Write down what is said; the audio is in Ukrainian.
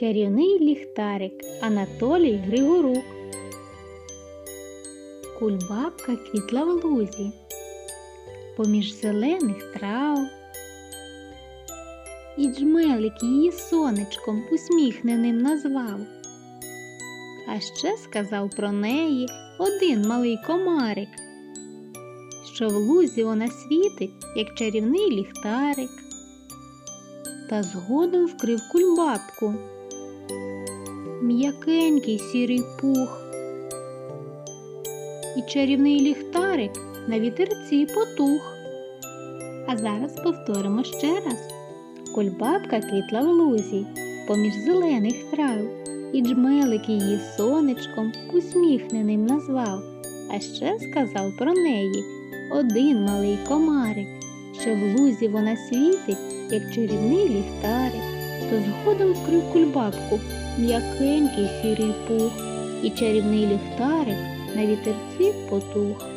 Чарівний ліхтарик Анатолій Григорук. Кульбабка квітла в лузі, поміж зелених трав. І джмелик її сонечком усміхненим назвав. А ще сказав про неї один малий комарик, що в лузі вона світить, як чарівний ліхтарик, та згодом вкрив кульбабку. М'якенький сірий пух. І чарівний ліхтарик на вітерці потух. А зараз повторимо ще раз. Кульбабка квітла в лузі, поміж зелених трав, і джмелик її сонечком усміхненим назвав, а ще сказав про неї один малий комарик, що в лузі вона світить, як чарівний ліхтарик, то згодом вкрив кульбабку м'якенький сірий пух, і чарівний ліхтарик на вітерці потух.